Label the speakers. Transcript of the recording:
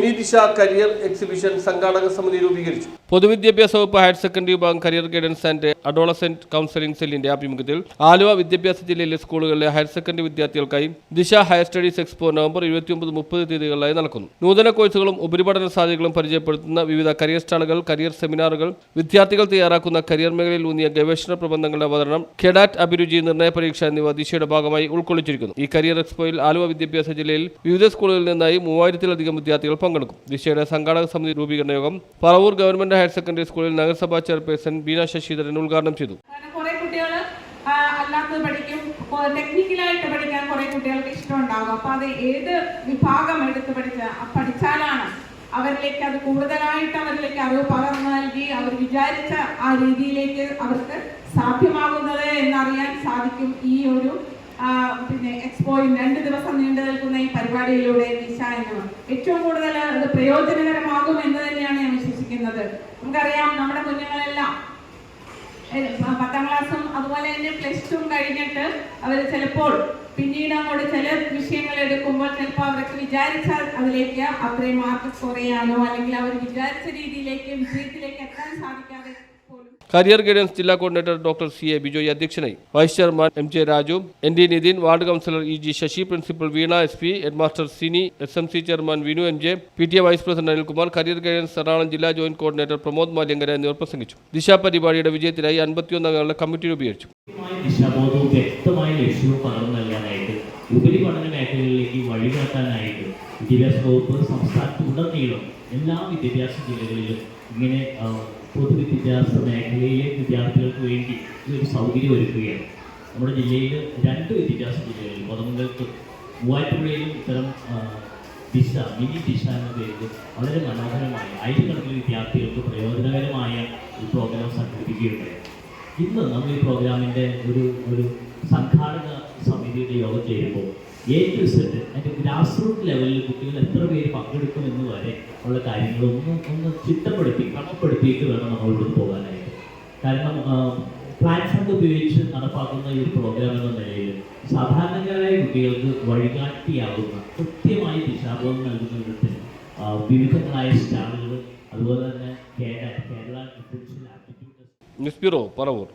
Speaker 1: mini Disha career exhibition സംഘാടക സമിതി രൂപീകരിച്ചു.
Speaker 2: പൊതുവിദ്യാഭ്യാസ വകുപ്പ് ഹയർ സെക്കൻഡറി വിഭാഗം career guidance and adolescent counselling സെല്ലിന്റെ ആഭിമുഖ്യത്തിൽ ആലുവ വിദ്യാഭ്യാസ ജില്ലയിലെ സ്കൂളുകളിലെ ഹയർ സെക്കൻഡറി വിദ്യാർത്ഥികൾക്കായി ദിശ ഹയർ സ്റ്റഡീസ് എക്സ്പോ നവംബർ ഇരുപത്തിയൊമ്പത് മുപ്പത് തീയതികളിലായി നടക്കുന്നു. നൂതന കോഴ്സുകളും ഉപരിപഠന സാധ്യതകളും പരിചയപ്പെടുത്തുന്ന വിവിധ കരിയർ സ്റ്റാളുകൾ കരിയർ സെമിനാറുകൾ വിദ്യാർത്ഥികൾ തയ്യാറാക്കുന്ന കരിയർ മേഖലയിൽ ഊന്നിയ ഗവേഷണ പ്രബന്ധങ്ങളുടെ അവതരണം കെഡാറ്റ് അഭിരുചി നിർണയ പരീക്ഷ എന്നിവ ദിശയുടെ ഭാഗമായി ഉൾക്കൊള്ളിച്ചിരിക്കുന്നു. ഈ കരിയർ എക്സ്പോയിൽ ആലുവ വിദ്യാഭ്യാസ ജില്ലയിൽ വിവിധ സ്കൂളുകളിൽ നിന്നായി മൂവായിരത്തിലധികം വിദ്യാർത്ഥികൾ പങ്കെടുക്കും. ദിശയുടെ സംഘാടക സമിതി രൂപീകരണ യോഗം പറവൂർ ഗവൺമെന്റ് ഹയർ സെക്കൻഡറി സ്കൂളിൽ നഗരസഭാ ചെയർപേഴ്സൺ ബീന ശശിധരൻ ഉദ്ഘാടനം ചെയ്തു.
Speaker 3: അല്ലാത്തത് പഠിക്കും. ടെക്നിക്കലായിട്ട് പഠിക്കാൻ കുറെ കുട്ടികൾക്ക് ഇഷ്ടമുണ്ടാകും. അപ്പൊ അത് ഏത് വിഭാഗം എടുത്ത് പഠിച്ച പഠിച്ചാലാണ് അവരിലേക്ക് അത് കൂടുതലായിട്ട് അവരിലേക്ക് അറിവ് പകർന്നു നൽകി അവർ വിചാരിച്ച ആ രീതിയിലേക്ക് അവർക്ക് സാധ്യമാകുന്നത് എന്നറിയാൻ സാധിക്കും ഈ ഒരു പിന്നെ എക്സ്പോയും രണ്ട് ദിവസം നീണ്ടു നിൽക്കുന്ന ഈ പരിപാടിയിലൂടെ ദിശ ഏറ്റവും കൂടുതൽ അത് പ്രയോജനകരമാകും എന്ന് തന്നെയാണ് ഞാൻ വിശ്വസിക്കുന്നത്. നമുക്കറിയാം നമ്മുടെ കുഞ്ഞുങ്ങളെല്ലാം പത്താം ക്ലാസ്സും അതുപോലെ തന്നെ പ്ലസ് ടു കഴിഞ്ഞിട്ട് അവർ ചിലപ്പോൾ പിന്നീട് അങ്ങോട്ട് ചില വിഷയങ്ങൾ എടുക്കുമ്പോൾ ചിലപ്പോൾ അവർക്ക് വിചാരിച്ച അതിലേക്ക് അത്രയും മാർക്ക് സ്കോർ ചെയ്യാനോ അല്ലെങ്കിൽ അവർ വിചാരിച്ച രീതിയിലേക്ക് വിജയത്തിലേക്ക് എത്താൻ സാധിക്കാതെ
Speaker 2: കരിയർ ഗൈഡൻസ് ജില്ലാ coordinator doctor C A Bijoy അധ്യക്ഷനായി. Vice chairman M J Raju N D Nithin ward councillor E G Sasi principal Veena S P headmaster Sini S M C chairman Vinu M J P T A vice president Anilkumar career guidance Ernakulam ജില്ലാ joint coordinator Pramod Maliankara എന്നിവർ പ്രസംഗിച്ചു. ദിശ പരിപാടിയുടെ വിജയത്തിനായി അൻപത്തിയൊന്നംഗങ്ങളുടെ committee രൂപീകരിച്ചു.
Speaker 4: ദിശാബോധവും വ്യക്തമായ ലക്ഷ്യവും പകർന്നു നൽകാനായിട്ട് ഉപരിപഠന മേഖലകളിലേക്ക് വഴികാട്ടാനായിട്ട് വിദ്യാഭ്യാസ വകുപ്പ് സംസ്ഥാനത്തുടനീളം എല്ലാ വിദ്യാഭ്യാസ ജില്ലകളിലും ഇങ്ങനെ പൊതുവിദ്യാഭ്യാസ മേഖലയിലെ വിദ്യാർത്ഥികൾക്ക് വേണ്ടി ഒരു സൗകര്യം ഒരുക്കുകയാണ്. നമ്മുടെ ജില്ലയിൽ രണ്ട് വിദ്യാഭ്യാസ ജില്ലകളിൽ കൊതമംഗലത്തും മൂവാറ്റുപുഴയിലും ഇത്തരം ദിശ മിനി ദിശ എന്ന പേരിൽ വളരെ മനോഹരമായ ആയിരക്കണക്കിന് വിദ്യാർത്ഥികൾക്ക് പ്രയോജനകരമായ ഒരു പ്രോഗ്രാം സംഘടിപ്പിക്കുകയുണ്ടായി. ഇന്ന് നമ്മൾ ഈ പ്രോഗ്രാമിന്റെ ഒരു ഒരു സംഘാടക സമിതിയുടെ യോഗം ചെയ്യുമ്പോൾ എ ടു സെറ്റ് അതിന്റെ ഗ്രാസ് റൂട്ട് ലെവലിൽ കുട്ടികൾ എത്ര പേര് പങ്കെടുക്കും എന്ന് വരെ ഉള്ള കാര്യങ്ങൾ ഒന്ന് ഒന്ന് ചിട്ടപ്പെടുത്തി ക്രമപ്പെടുത്തിയിട്ട് വേണം നമ്മൾ ഇവിടെ പോകാനായിട്ട്. കാരണം ഫണ്ട് ഉപയോഗിച്ച് നടപ്പാക്കുന്ന ഈ പ്രോഗ്രാം എന്ന നിലയിൽ സാധാരണക്കാരായ കുട്ടികൾക്ക് വഴികാട്ടിയാകുന്ന കൃത്യമായ ദിശാബോധം നൽകുന്ന വിധത്തിൽ വിവിധങ്ങളായ സ്റ്റാളുകൾ അതുപോലെ തന്നെ കേരള കേരള ഡിഫൻഷ്യൽ ആപ്റ്റിറ്റ്യൂഡ്
Speaker 2: не спировал паровоз.